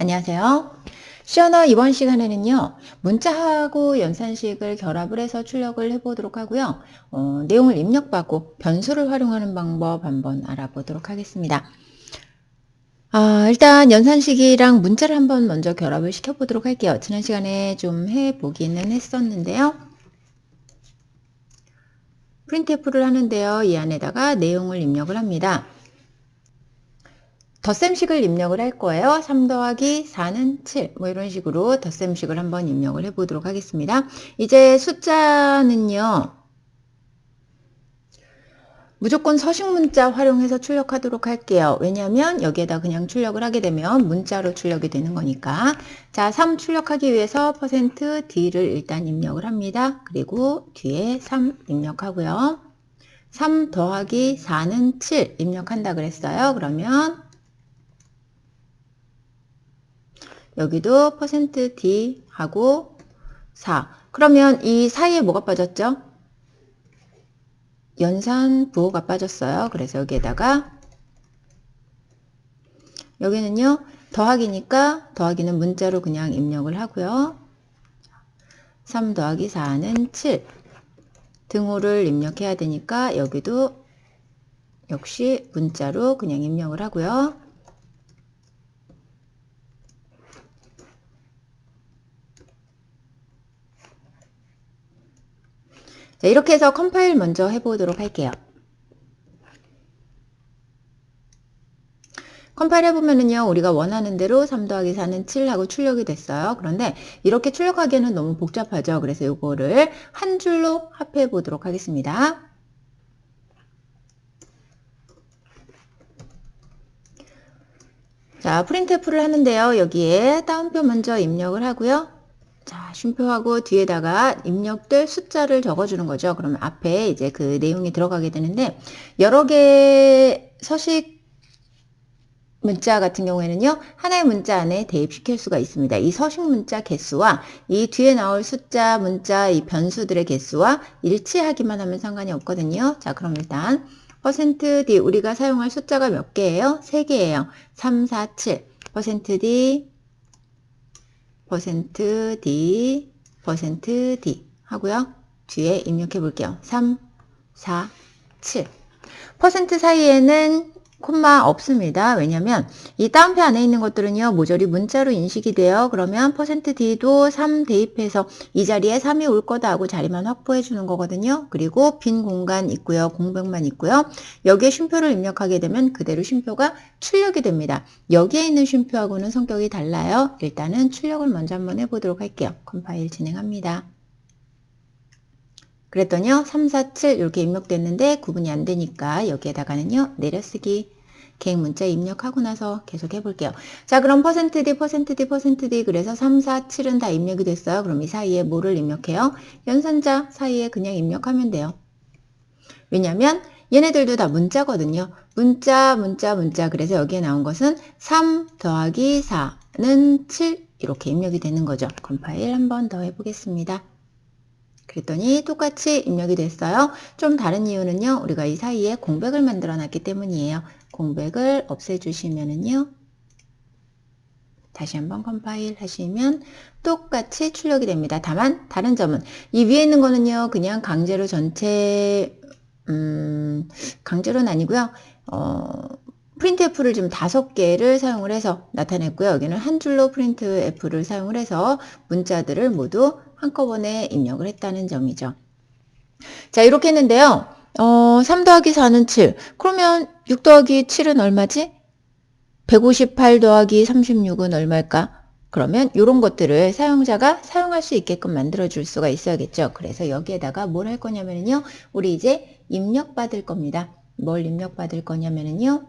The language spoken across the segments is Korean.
안녕하세요. 시어너 이번 시간에는요, 문자하고 연산식을 결합을 해서 출력을 해보도록 하고요. 어, 내용을 입력받고 변수를 활용하는 방법 한번 알아보도록 하겠습니다. 아, 일단 연산식이랑 문자를 한번 먼저 결합을 시켜보도록 할게요. 지난 시간에 좀 해보기는 했었는데요. 프린트F를 하는데요. 이 안에다가 내용을 입력을 합니다. 덧셈식을 입력을 할 거예요. 3 더하기 4는 7. 뭐 이런 식으로 덧셈식을 한번 입력을 해 보도록 하겠습니다. 이제 숫자는요. 무조건 서식 문자 활용해서 출력하도록 할게요. 왜냐하면 여기에다 그냥 출력을 하게 되면 문자로 출력이 되는 거니까. 자, 3 출력하기 위해서 %d를 일단 입력을 합니다. 그리고 뒤에 3 입력하고요. 3 더하기 4는 7 입력한다 그랬어요. 그러면 여기도 %d 하고 4. 그러면 이 사이에 뭐가 빠졌죠? 연산 부호가 빠졌어요. 그래서 여기에다가 여기는요. 더하기니까 더하기는 문자로 그냥 입력을 하고요. 3 더하기 4는 7. 등호를 입력해야 되니까 여기도 역시 문자로 그냥 입력을 하고요. 자, 이렇게 해서 컴파일 먼저 해보도록 할게요. 컴파일 해보면은요, 우리가 원하는 대로 3 더하기 4는 7하고 출력이 됐어요. 그런데 이렇게 출력하기에는 너무 복잡하죠. 그래서 이거를 한 줄로 합해 보도록 하겠습니다. 자, 프린트F를 하는데요. 여기에 따옴표 먼저 입력을 하고요. 자, 쉼표하고 뒤에다가 입력될 숫자를 적어주는 거죠. 그러면 앞에 이제 그 내용이 들어가게 되는데, 여러 개의 서식 문자 같은 경우에는요, 하나의 문자 안에 대입시킬 수가 있습니다. 이 서식 문자 개수와 이 뒤에 나올 숫자, 문자, 이 변수들의 개수와 일치하기만 하면 상관이 없거든요. 자, 그럼 일단 %d 우리가 사용할 숫자가 몇 개예요? 3개예요. 3, 4, 7. %d %d %d 하고요. 뒤에 입력해 볼게요. 3, 4, 7. 퍼센트 사이에는 콤마 없습니다. 왜냐면 이 따옴표 안에 있는 것들은요. 모조리 문자로 인식이 돼요. 그러면 %d도 3 대입해서 이 자리에 3이 올 거다 하고 자리만 확보해 주는 거거든요. 그리고 빈 공간 있고요. 공백만 있고요. 여기에 쉼표를 입력하게 되면 그대로 쉼표가 출력이 됩니다. 여기에 있는 쉼표하고는 성격이 달라요. 일단은 출력을 먼저 한번 해보도록 할게요. 컴파일 진행합니다. 그랬더니요. 3, 4, 7 이렇게 입력됐는데 구분이 안 되니까 여기에다가는요. 내려쓰기 계획 문자 입력하고 나서 계속 해볼게요. 자 그럼 %d %d %d 그래서 3, 4, 7은 다 입력이 됐어요. 그럼 이 사이에 뭐를 입력해요? 연산자 사이에 그냥 입력하면 돼요. 왜냐면 얘네들도 다 문자거든요. 문자 문자 문자 그래서 여기에 나온 것은 3 더하기 4는 7 이렇게 입력이 되는 거죠. 컴파일 한 번 더 해보겠습니다. 그랬더니 똑같이 입력이 됐어요. 좀 다른 이유는요. 우리가 이 사이에 공백을 만들어 놨기 때문이에요. 공백을 없애주시면은요. 다시 한번 컴파일 하시면 똑같이 출력이 됩니다. 다만 다른 점은 이 위에 있는 거는요. 그냥 강제로 전체 음, 강제로는 아니고요. 어, 프린트F를 지금 다섯 개를 사용을 해서 나타냈고요. 여기는 한 줄로 프린트F를 사용을 해서 문자들을 모두 한꺼번에 입력을 했다는 점이죠. 자, 이렇게 했는데요. 어, 3 더하기 4는 7. 그러면 6 더하기 7은 얼마지? 158 더하기 36은 얼마일까? 그러면 이런 것들을 사용자가 사용할 수 있게끔 만들어 줄 수가 있어야겠죠. 그래서 여기에다가 뭘 할 거냐면요. 우리 이제 입력 받을 겁니다. 뭘 입력 받을 거냐면요.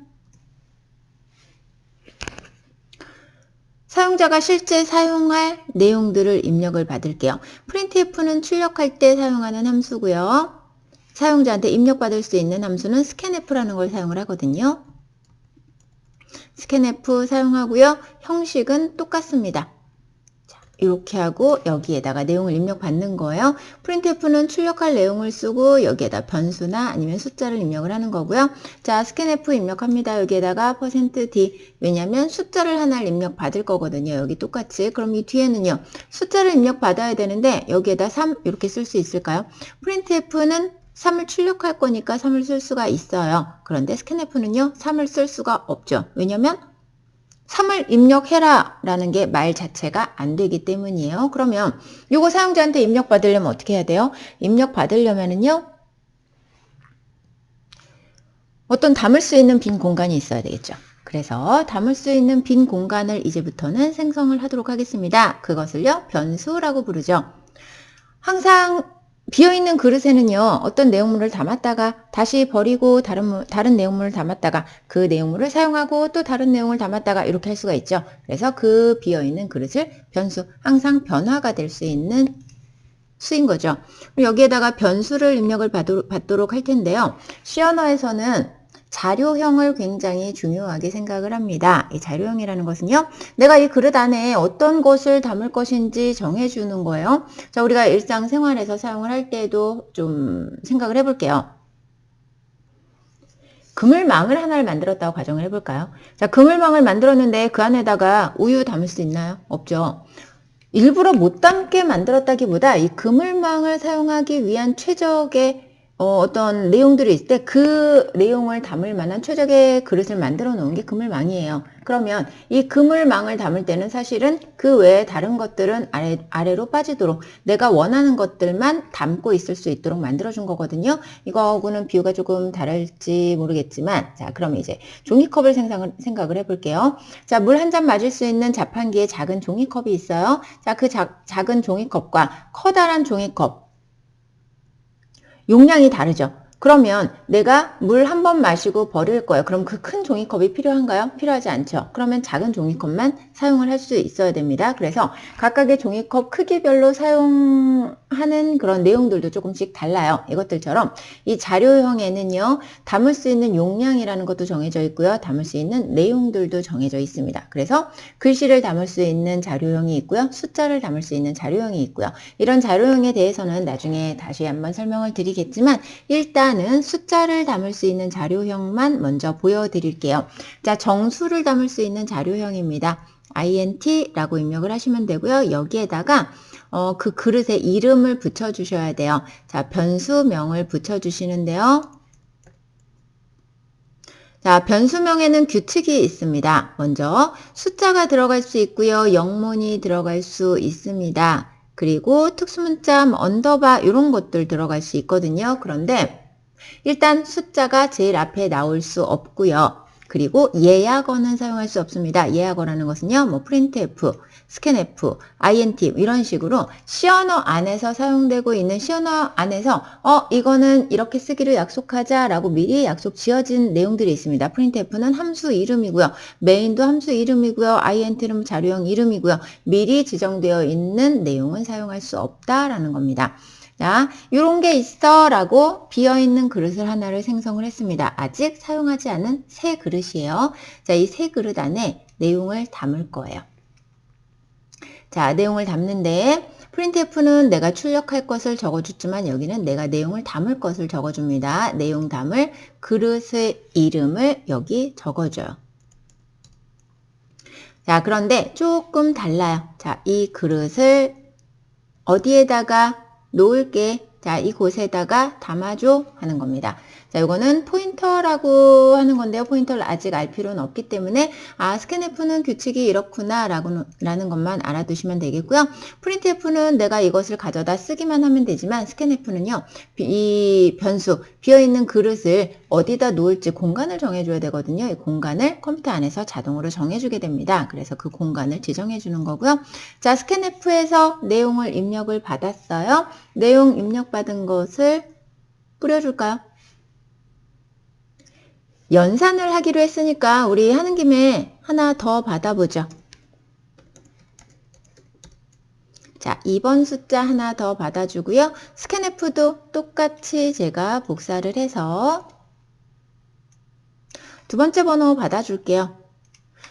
사용자가 실제 사용할 내용들을 입력을 받을게요. printf는 출력할 때 사용하는 함수고요. 사용자한테 입력받을 수 있는 함수는 scanf라는 걸 사용을 하거든요. scanf 사용하고요. 형식은 똑같습니다. 자, 이렇게 하고 여기에다가 내용을 입력받는 거예요. printf는 출력할 내용을 쓰고 여기에다 변수나 아니면 숫자를 입력을 하는 거고요. 자, scanf 입력합니다. 여기에다가 %d 왜냐면 숫자를 하나를 입력받을 거거든요. 여기 똑같이. 그럼 이 뒤에는요. 숫자를 입력받아야 되는데 여기에다 3 이렇게 쓸 수 있을까요? printf는 3을 출력할 거니까 3을 쓸 수가 있어요. 그런데 scanf는요. 3을 쓸 수가 없죠. 왜냐면 3을 입력해라 라는 게 말 자체가 안 되기 때문이에요. 그러면 이거 사용자한테 입력 받으려면 어떻게 해야 돼요? 입력 받으려면은요. 어떤 담을 수 있는 빈 공간이 있어야 되겠죠. 그래서 담을 수 있는 빈 공간을 이제부터는 생성을 하도록 하겠습니다. 그것을요. 변수라고 부르죠. 항상 비어있는 그릇에는요, 어떤 내용물을 담았다가 다시 버리고 다른, 물- 다른 내용물을 담았다가 그 내용물을 사용하고 또 다른 내용을 담았다가 이렇게 할 수가 있죠. 그래서 그 비어있는 그릇을 변수, 항상 변화가 될 수 있는 수인 거죠. 여기에다가 변수를 입력을 받도, 받도록 할 텐데요. C 언어에서는 자료형을 굉장히 중요하게 생각을 합니다. 이 자료형이라는 것은요, 내가 이 그릇 안에 어떤 것을 담을 것인지 정해주는 거예요. 자, 우리가 일상생활에서 사용을 할 때도 좀 생각을 해볼게요. 그물망을 하나를 만들었다고 가정을 해볼까요? 자, 그물망을 만들었는데 그 안에다가 우유 담을 수 있나요? 없죠. 일부러 못 담게 만들었다기보다 이 그물망을 사용하기 위한 최적의 어, 떤 내용들이 있을 때 그 내용을 담을 만한 최적의 그릇을 만들어 놓은 게 그물망이에요. 그러면 이 그물망을 담을 때는 사실은 그 외에 다른 것들은 아래, 아래로 빠지도록 내가 원하는 것들만 담고 있을 수 있도록 만들어 준 거거든요. 이거하고는 비유가 조금 다를지 모르겠지만 자, 그럼 이제 종이컵을 생각을, 생각을 해볼게요. 자, 물 한 잔 마실 수 있는 자판기에 작은 종이컵이 있어요. 자, 그 작, 작은 종이컵과 커다란 종이컵 용량이 다르죠. 그러면 내가 물 한 번 마시고 버릴 거예요. 그럼 그 큰 종이컵이 필요한가요? 필요하지 않죠. 그러면 작은 종이컵만 사용을 할 수 있어야 됩니다. 그래서 각각의 종이컵 크기별로 사용하는 그런 내용들도 조금씩 달라요. 이것들처럼 이 자료형에는요, 담을 수 있는 용량이라는 것도 정해져 있고요. 담을 수 있는 내용들도 정해져 있습니다. 그래서 글씨를 담을 수 있는 자료형이 있고요. 숫자를 담을 수 있는 자료형이 있고요. 이런 자료형에 대해서는 나중에 다시 한번 설명을 드리겠지만 일단은 숫자를 담을 수 있는 자료형만 먼저 보여드릴게요. 자, 정수를 담을 수 있는 자료형입니다. Int라고 입력을 하시면 되고요. 여기에다가 어, 그 그릇에 이름을 붙여주셔야 돼요. 자, 변수명을 붙여주시는데요. 자, 변수명에는 규칙이 있습니다. 먼저 숫자가 들어갈 수 있고요. 영문이 들어갈 수 있습니다. 그리고 특수문자, 뭐 언더바 이런 것들 들어갈 수 있거든요. 그런데 일단 숫자가 제일 앞에 나올 수 없고요. 그리고 예약어는 사용할 수 없습니다. 예약어라는 것은요. 뭐 printf, scanf, int 이런 식으로 시언어 안에서 사용되고 있는 시언어 안에서 어 이거는 이렇게 쓰기로 약속하자라고 미리 약속 지어진 내용들이 있습니다. printf는 함수 이름이고요. main도 함수 이름이고요. int는 자료형 이름이고요. 미리 지정되어 있는 내용은 사용할 수 없다라는 겁니다. 자, 요런 게 있어 라고 비어있는 그릇을 하나를 생성을 했습니다. 아직 사용하지 않은 새 그릇이에요. 자, 이 새 그릇 안에 내용을 담을 거예요. 자, 내용을 담는데 printf는 내가 출력할 것을 적어줬지만 여기는 내가 내용을 담을 것을 적어줍니다. 내용 담을 그릇의 이름을 여기 적어줘요. 자, 그런데 조금 달라요. 자, 이 그릇을 어디에다가 놓을게. 자, 이곳에다가 담아줘 하는 겁니다. 자, 이거는 포인터라고 하는 건데요. 포인터를 아직 알 필요는 없기 때문에 아, 스캔f는 규칙이 이렇구나 라는 것만 알아두시면 되겠고요. printf는 내가 이것을 가져다 쓰기만 하면 되지만 scanf는요. 이 변수, 비어있는 그릇을 어디다 놓을지 공간을 정해줘야 되거든요. 이 공간을 컴퓨터 안에서 자동으로 정해주게 됩니다. 그래서 그 공간을 지정해 주는 거고요. 자, scanf에서 내용을 입력을 받았어요. 내용 입력받은 것을 뿌려줄까요? 연산을 하기로 했으니까 우리 하는 김에 하나 더 받아보죠. 자, 2번 숫자 하나 더 받아주고요. 스캔F도 똑같이 제가 복사를 해서 두 번째 번호 받아줄게요.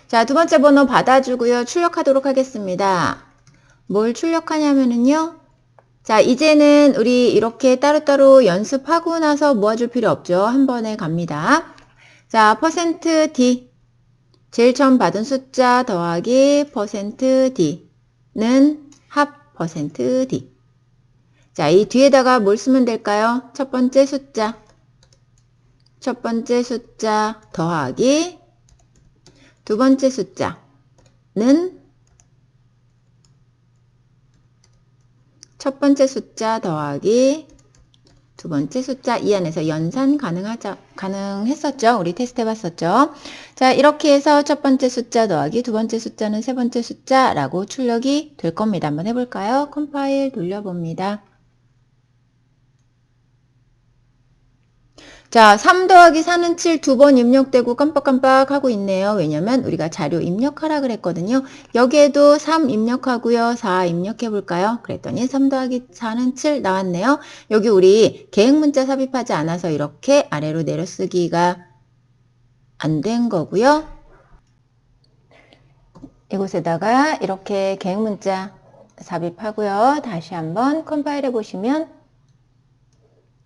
자, 두 번째 번호 받아주고요. 출력하도록 하겠습니다. 뭘 출력하냐면은요. 자, 이제는 우리 이렇게 따로따로 연습하고 나서 모아줄 필요 없죠. 한 번에 갑니다. 자, 퍼센트 %d. 제일 처음 받은 숫자 더하기 퍼센트 %d는 합 퍼센트 %d. 자, 이 뒤에다가 뭘 쓰면 될까요? 첫 번째 숫자. 첫 번째 숫자 더하기 두 번째 숫자는 첫 번째 숫자 더하기 두 번째 숫자 이 안에서 연산 가능하자, 가능했었죠? 우리 테스트 해봤었죠? 자, 이렇게 해서 첫 번째 숫자 더하기 두 번째 숫자는 세 번째 숫자라고 출력이 될 겁니다. 한번 해볼까요? 컴파일 돌려봅니다. 자, 3 더하기 4는 7 두 번 입력되고 깜빡깜빡 하고 있네요. 왜냐면 우리가 자료 입력하라 그랬거든요. 여기에도 3 입력하고요. 4 입력해 볼까요? 그랬더니 3 더하기 4는 7 나왔네요. 여기 우리 계획 문자 삽입하지 않아서 이렇게 아래로 내려쓰기가 안 된 거고요. 이곳에다가 이렇게 계획 문자 삽입하고요. 다시 한번 컴파일해 보시면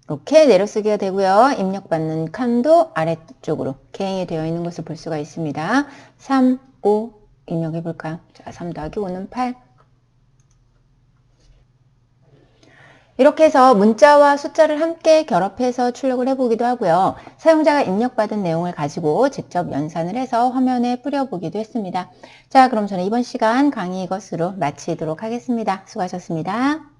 이렇게 내려쓰기가 되고요. 입력받는 칸도 아래쪽으로 개행이 되어 있는 것을 볼 수가 있습니다. 3, 5 입력해 볼까요? 자, 3 더하기 5는 8. 이렇게 해서 문자와 숫자를 함께 결합해서 출력을 해보기도 하고요. 사용자가 입력받은 내용을 가지고 직접 연산을 해서 화면에 뿌려보기도 했습니다. 자, 그럼 저는 이번 시간 강의 이것으로 마치도록 하겠습니다. 수고하셨습니다.